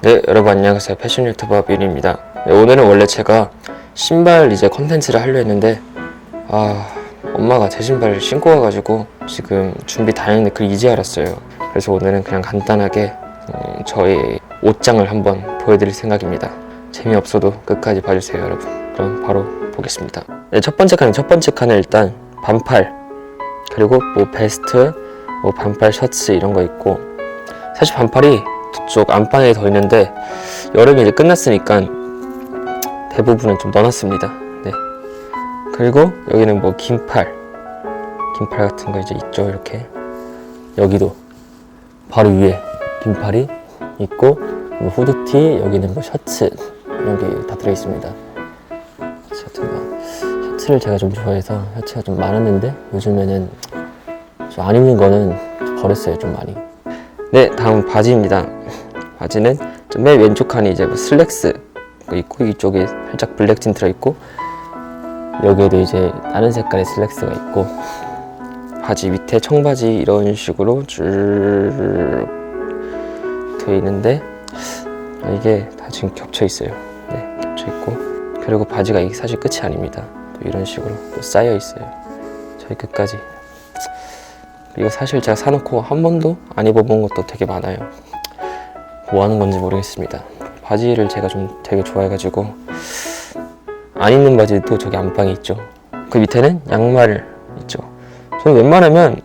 네, 여러분 안녕하세요. 패션 유튜버 뮤리입니다. 네, 오늘은 원래 제가 신발 이제 컨텐츠를 하려 했는데 아 엄마가 제 신발을 신고 와가지고 지금 준비 다 했는데 그걸 이제 알았어요. 그래서 오늘은 그냥 간단하게 음, 저의 옷장을 한번 보여드릴 생각입니다. 재미없어도 끝까지 봐주세요, 여러분. 그럼 바로 보겠습니다. 네, 첫 번째 칸은 첫 번째 칸은 일단 반팔 그리고 뭐 베스트, 뭐 반팔 셔츠 이런 거 있고 사실 반팔이 저쪽 안방에 더 있는데 여름이 이제 끝났으니까 대부분은 좀 넣어놨습니다. 네. 그리고 여기는 뭐 긴팔, 긴팔 같은 거 이제 있죠 이렇게 여기도 바로 위에 긴팔이 있고 뭐 후드티 여기는 뭐 셔츠 이런 게 다 들어 있습니다. 셔츠 뭐 셔츠를 제가 좀 좋아해서 셔츠가 좀 많았는데 요즘에는 좀안 입는 거는 버렸어요 좀 많이. 네, 다음 바지입니다. 바지는 좀맨 왼쪽 칸이 이제 뭐 슬랙스 있고 이쪽에 살짝 블랙 진 들어 있고 여기에도 이제 다른 색깔의 슬랙스가 있고 바지 밑에 청바지 이런 식으로 쭉 되어 있는데 아, 이게 다 지금 겹쳐 있어요. 네, 겹쳐 있고 그리고 바지가 이게 사실 끝이 아닙니다. 또 이런 식으로 또 쌓여 있어요. 저희 끝까지 이거 사실 제가 사놓고 한 번도 안 입어본 것도 되게 많아요. 뭐 하는 건지 모르겠습니다. 바지를 제가 좀 되게 좋아해가지고 안 입는 바지도 저기 안방에 있죠. 그 밑에는 양말 있죠. 저는 웬만하면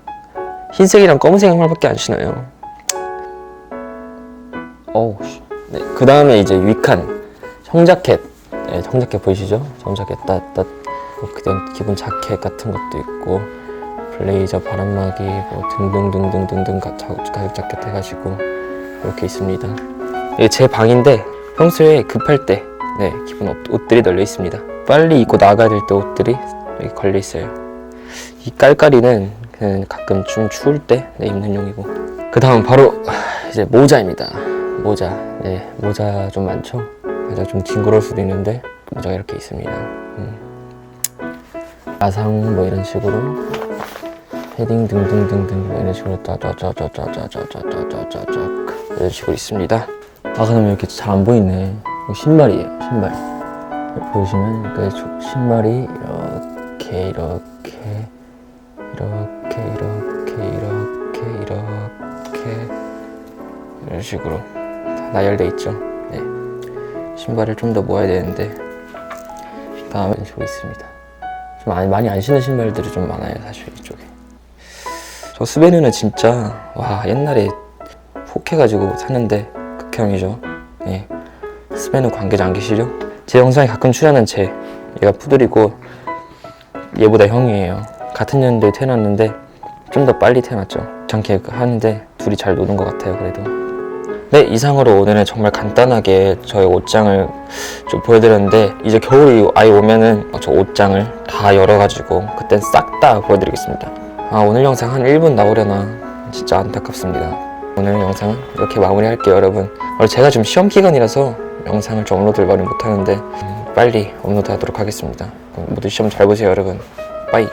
흰색이랑 검은색 양말밖에 안 신어요. 어우, 씨. 네, 그 다음에 이제 위칸 청자켓. 네, 청자켓 보이시죠? 청자켓 따따. 뭐 그다음 기본 자켓 같은 것도 있고 블레이저, 바람막이, 뭐 등등등등등등 가죽 자켓 해가지고 이렇게 있습니다. 이게 제 방인데 평소에 급할 때 네, 기본 옷, 옷들이 널려 있습니다. 빨리 입고 나가야 될 때 옷들이 여기 걸려 있어요. 이 깔깔이는 가끔 좀 추울 때 네, 입는 용이고. 그 다음 바로 이제 모자입니다. 모자. 네, 모자 좀 많죠? 모자 좀 징그러울 수도 있는데 모자가 이렇게 있습니다. 음. 가상 뭐 이런 식으로 헤딩 등등등등 뭐 이런 식으로 짜자자자자자자자자자자 이런 식으로 있습니다. 아 그다음에 이렇게 잘 안 보이네. 신발이에요. 신발. 보시면 조- 신발이 이렇게 이렇게 이렇게 이렇게 이렇게 이렇게 이런 식으로 다 나열돼 있죠. 네. 신발을 좀 더 모아야 되는데 다음에 식으로 있습니다. 좀 많이, 안 신는 신발들이 좀 많아요 사실 이쪽에. 저 스베누는 진짜 와 옛날에 혹해가지고 샀는데 극혐이죠. 예. 스베누 관계자 안 계시죠? 제 영상에 가끔 출연한 제 얘가 푸들이고 얘보다 형이에요. 같은 년도에 태어났는데 좀 더 빨리 태어났죠. 장게 하는데 둘이 잘 노는 것 같아요. 그래도. 네 이상으로 오늘은 정말 간단하게 저의 옷장을 좀 보여드렸는데 이제 겨울이 아예 오면은 저 옷장을 다 열어가지고 그땐 싹 다 보여드리겠습니다. 아 오늘 영상 한 1분 나오려나 진짜 안타깝습니다. 오늘 영상은 이렇게 마무리할게요 여러분. 제가 지금 시험 기간이라서 영상을 좀 업로드를 많이 못하는데 음, 빨리 업로드하도록 하겠습니다. 모두 시험 잘 보세요 여러분. 빠이.